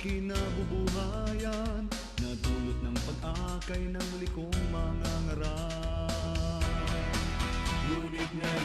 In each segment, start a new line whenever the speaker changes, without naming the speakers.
kinabubuhayan na dulot ng pag-akay ng likong mga ngaral. Ngunit ngayon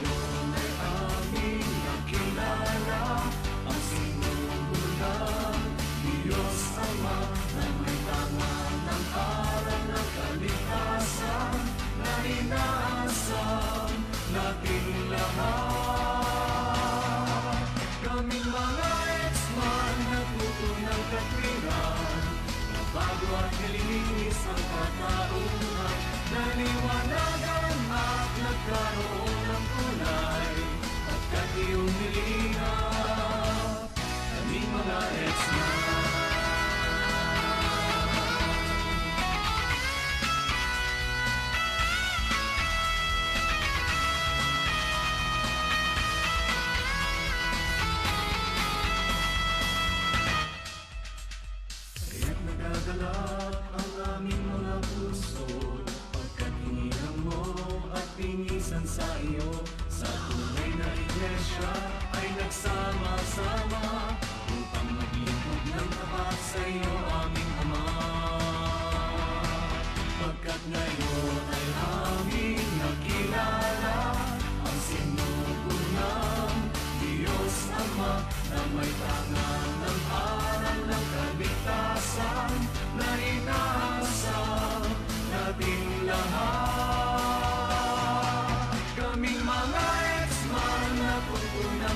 at pingisan sa iyo. Sa tunay na iglesia ay nagsama-sama Upang maglingkod ng tapat sa iyo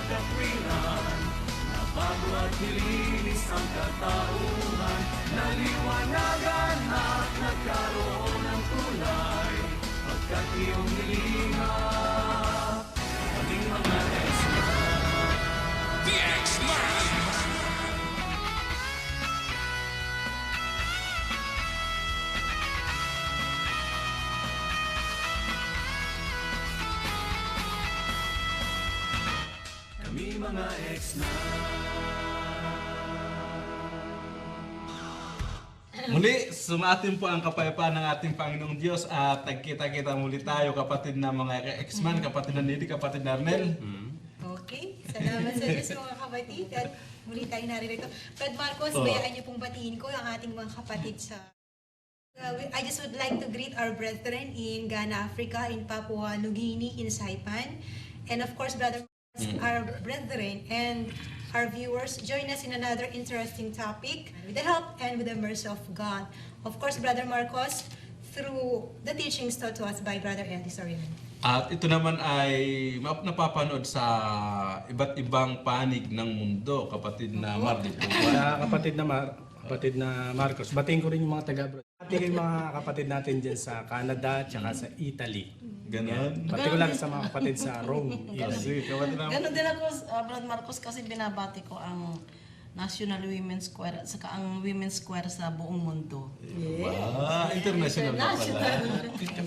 ng katwiran Na bago at nilinis ang katauhan Naliwanagan at nagkaroon ng kulay Pagkat iyong nilingap Kami mga ex-man
Muli, sumatin po ang kapayapaan ng ating Panginoong Diyos at nagkita-kita muli tayo kapatid na mga ex-man, kapatid na Nidi, kapatid na Arnel.
Okay, salamat sa Diyos mga kapatid at muli tayo naririto. Brad Marcos,
Oh.
bayaan niyo pong batiin ko ang ating mga kapatid sa Uh, I just would like to greet our brethren in Ghana, Africa, in Papua New Guinea, in Saipan, and of course, brother, our brethren and our viewers join us in another interesting topic with the help and with the mercy of God. Of course, brother Marcos, through the teachings taught to us by brother Eddie Soriano.
At ito naman ay map- napapanood sa iba't ibang panig ng mundo, kapatid na Mardi po.
Mga kapatid na Mar kapatid na Marcos, batiin ko rin yung mga taga yung mga kapatid natin dyan sa Canada tsaka sa Italy.
Ganon.
Particular sa mga kapatid sa Rome, Italy.
Kasi kapatid na
Ganon din ako, uh, Brad Marcos, kasi binabati ko ang National Women's Square at saka ang Women's Square sa buong mundo.
Ah, international na pala.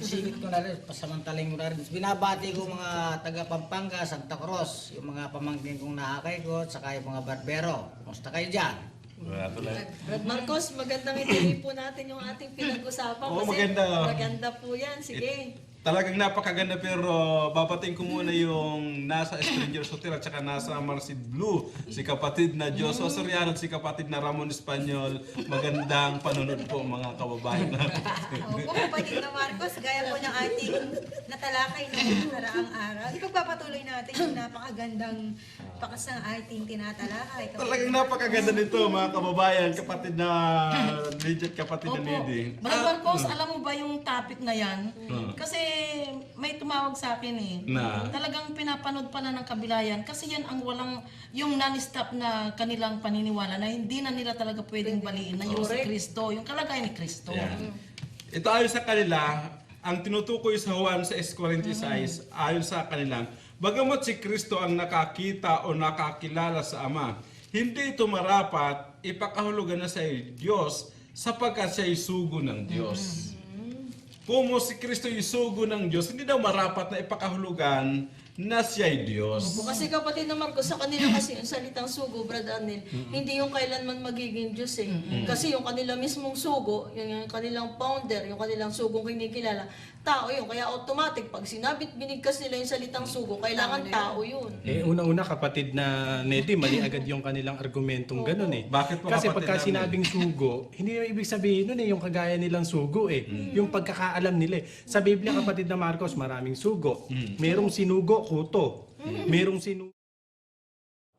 Sigit ko na rin, pasamantaling ko na rin. Binabati ko mga taga Pampanga, Santa Cruz, yung mga pamangkin kong naakay ko, at saka yung mga barbero. Kumusta kayo dyan?
Wala.
Brad Marcos, magandang ituloy po natin yung ating pinag-usapan.
Oo,
kasi
maganda.
Maganda po yan. Sige.
Talagang napakaganda pero babating ko muna yung nasa Strangers Hotel at saka nasa Marcid Blue. Si kapatid na Diyos Soriano at si kapatid na Ramon Espanyol. Magandang panunod po mga kababayan natin.
Opo, kapatid na Marcos, gaya po ng ating natalakay na nakaraang araw. Ipagpapatuloy natin yung napakagandang pakas ng ating tinatalakay.
Talagang napakaganda nito mga kababayan, kapatid na legit kapatid na Nidi.
Brad Marcos, alam mo ba yung topic na yan? Kasi may tumawag sa akin eh.
Na?
Talagang pinapanood pala ng kabilayan kasi yan ang walang, yung non-stop na kanilang paniniwala na hindi na nila talaga pwedeng baliin na yung si Kristo, yung kalagayan ni Kristo.
Yan. Ito ayon sa kanila, ang tinutukoy sa Juan sa 6.46, ayon sa kanilang, bagamat si Kristo ang nakakita o nakakilala sa Ama, hindi ito marapat ipakahulugan na sa Diyos sapagkat siya ay sugo ng Diyos. Kung mo si Kristo ay sugo ng Diyos, hindi daw marapat na ipakahulugan na siya'y Diyos.
Opo, kasi kapatid na Marcos, sa kanila kasi yung salitang sugo, Brad Anil, hindi yung kailanman magiging Diyos eh. Kasi yung kanila mismong sugo, yung, yung kanilang founder, yung kanilang sugong kinikilala, tao yun. Kaya automatic, pag sinabit binigkas nila yung salitang sugo, kailangan tao yun.
Eh, una-una kapatid na Nedi, mali agad yung kanilang argumentong ganun eh.
Bakit po,
Kasi
kapatid
pagka
namin?
sinabing sugo, hindi na ibig sabihin nun eh, yung kagaya nilang sugo eh. Yung pagkakaalam nila eh. Sa Biblia kapatid na Marcos, maraming sugo. Merong sinugo, kuto. Merong sinugo,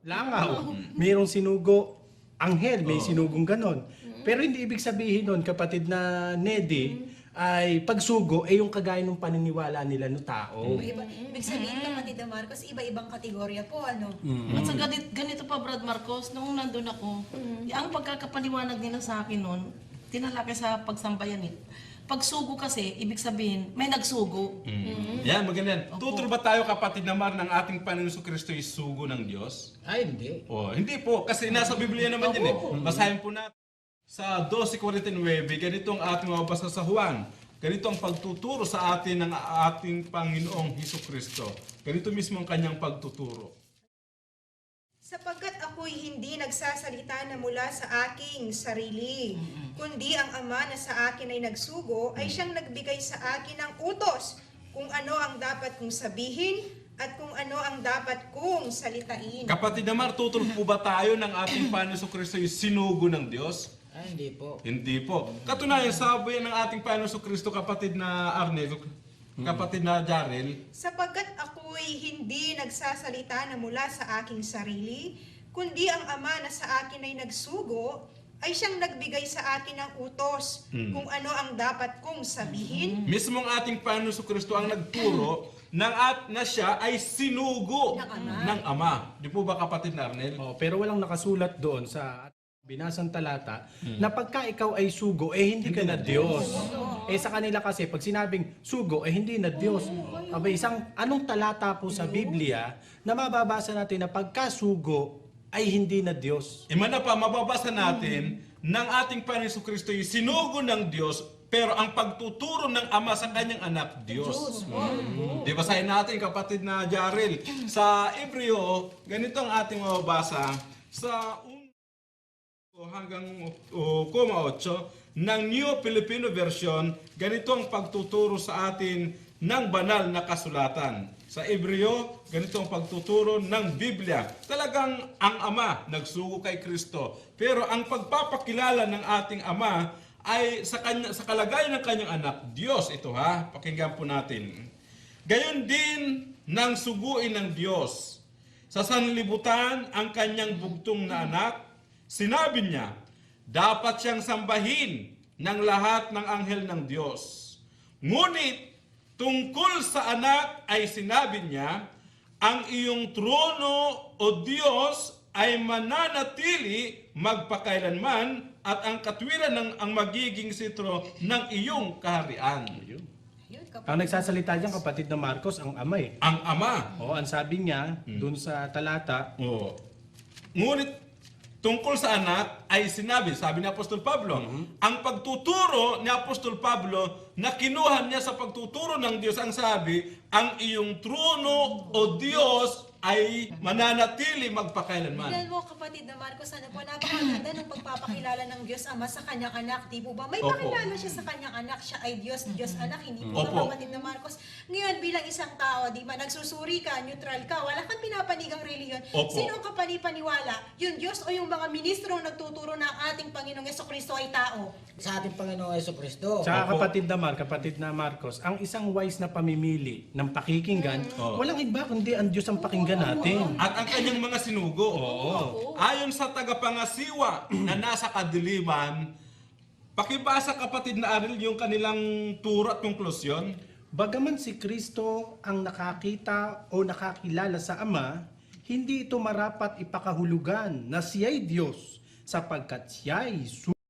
langaw. Merong sinugo, anghel. May sinugong ganon. Pero hindi ibig sabihin nun, kapatid na Nedi, ay pagsugo ay yung kagaya ng paniniwala nila no tao.
Iba, ibig sabihin, kapatid na Marcos, iba-ibang kategorya po, ano?
At sa ganito, ganito pa, Brad Marcos, nung nandun ako, ang pagkakapaliwanag nila sa akin noon, tinalaki sa pagsambayan nila. Pagsugo kasi, ibig sabihin, may nagsugo.
Yan, maganda. Tuturo ba tayo kapatid na Mar ng ating Panginoon Kristo ay sugo ng Diyos?
Ay, hindi.
Oh, hindi po, kasi nasa Biblia naman yan eh. Basahin po natin. Sa 12.49, ganito ang ating mabasa sa Juan. Ganito ang pagtuturo sa atin ng ating Panginoong Heso Kristo. Ganito mismo ang kanyang pagtuturo.
Sapagkat ako'y hindi nagsasalita na mula sa aking sarili, kundi ang Ama na sa akin ay nagsugo, ay siyang nagbigay sa akin ng utos kung ano ang dapat kong sabihin at kung ano ang dapat kong salitain.
Kapatid na Mar, tuturo po ba tayo ng ating Panginoon Kristo ay sinugo ng Diyos?
Ay, hindi po.
Hindi po. Katunayan, sabi ng ating Panginoon Kristo, kapatid na Arnel, kapatid na Jarel,
Sapagkat ako'y hindi nagsasalita na mula sa aking sarili, kundi ang Ama na sa akin ay nagsugo, ay siyang nagbigay sa akin ng utos kung ano ang dapat kong sabihin
Mismong ating Panginoon Hesus Kristo ang nagturo ng at na siya ay sinugo
Ng Ama.
ng Ama. Di po ba kapatid na Arnel?
Oh, pero walang nakasulat doon sa binasang talata na pagka ikaw ay sugo, eh hindi, ka na Diyos. Eh sa kanila kasi, pag sinabing sugo, eh hindi na Diyos. Aba, isang, anong talata po sa Biblia na mababasa natin na pagka sugo, ay hindi na Diyos?
Imana pa, mababasa natin ng ating Panginoon Kristo ay sinugo ng Diyos pero ang pagtuturo ng Ama sa kanyang anak, Diyos. Mm. Di basahin natin kapatid na Jarel. Sa Ebreo, ganito ang ating mababasa sa hanggang koma 8 ng New Filipino Version, ganito ang pagtuturo sa atin ng banal na kasulatan. Sa Ebreo, ganito ang pagtuturo ng Biblia. Talagang ang Ama nagsugo kay Kristo. Pero ang pagpapakilala ng ating Ama ay sa, kanya, sa kalagayan ng kanyang anak, Diyos ito ha, pakinggan po natin. Gayon din nang suguin ng Diyos. Sa sanlibutan ang kanyang bugtong na anak, sinabi niya, dapat siyang sambahin ng lahat ng anghel ng Diyos. Ngunit, tungkol sa anak ay sinabi niya, ang iyong trono o Diyos ay mananatili magpakailanman at ang katwiran ng ang magiging sitro ng iyong kaharian.
Ang nagsasalita diyan kapatid na Marcos, ang ama eh.
Ang ama
O, ang sabi niya, doon sa talata,
Oo. Ngunit tungkol sa anak ay sinabi, sabi ni Apostol Pablo, ang pagtuturo ni Apostol Pablo na kinuha niya sa pagtuturo ng Diyos ang sabi, ang iyong trono o Diyos ay mananatili magpakailanman.
Tingnan mo kapatid na Marcos, ano po, napakaganda ng pagpapakilala ng Diyos Ama sa kanyang anak, di po ba? May
Opo.
pakilala siya sa kanyang anak, siya ay Diyos, Diyos anak, hindi po
Opo.
ba kapatid na Marcos? Ngayon bilang isang tao, di ba, nagsusuri ka, neutral ka, wala kang pinapanigang reliyon.
Opo.
Sino ang kapanipaniwala? Yung Diyos o yung mga ministro ang nagtuturo na ang ating Panginoong Yeso Kristo ay tao?
Sa ating Panginoong Yeso Kristo.
Opo.
kapatid na Mar, kapatid na Marcos, ang isang wise na pamimili ng pakikinggan,
Oo.
walang iba kundi ang Diyos ang pakinggan natin.
At ang kanyang mga sinugo.
Oo.
Ayon sa tagapangasiwa na nasa kadiliman, pakibasa kapatid na Aril yung kanilang turo at konklusyon.
Bagaman si Kristo ang nakakita o nakakilala sa Ama, hindi ito marapat ipakahulugan na siya'y Diyos sapagkat siya'y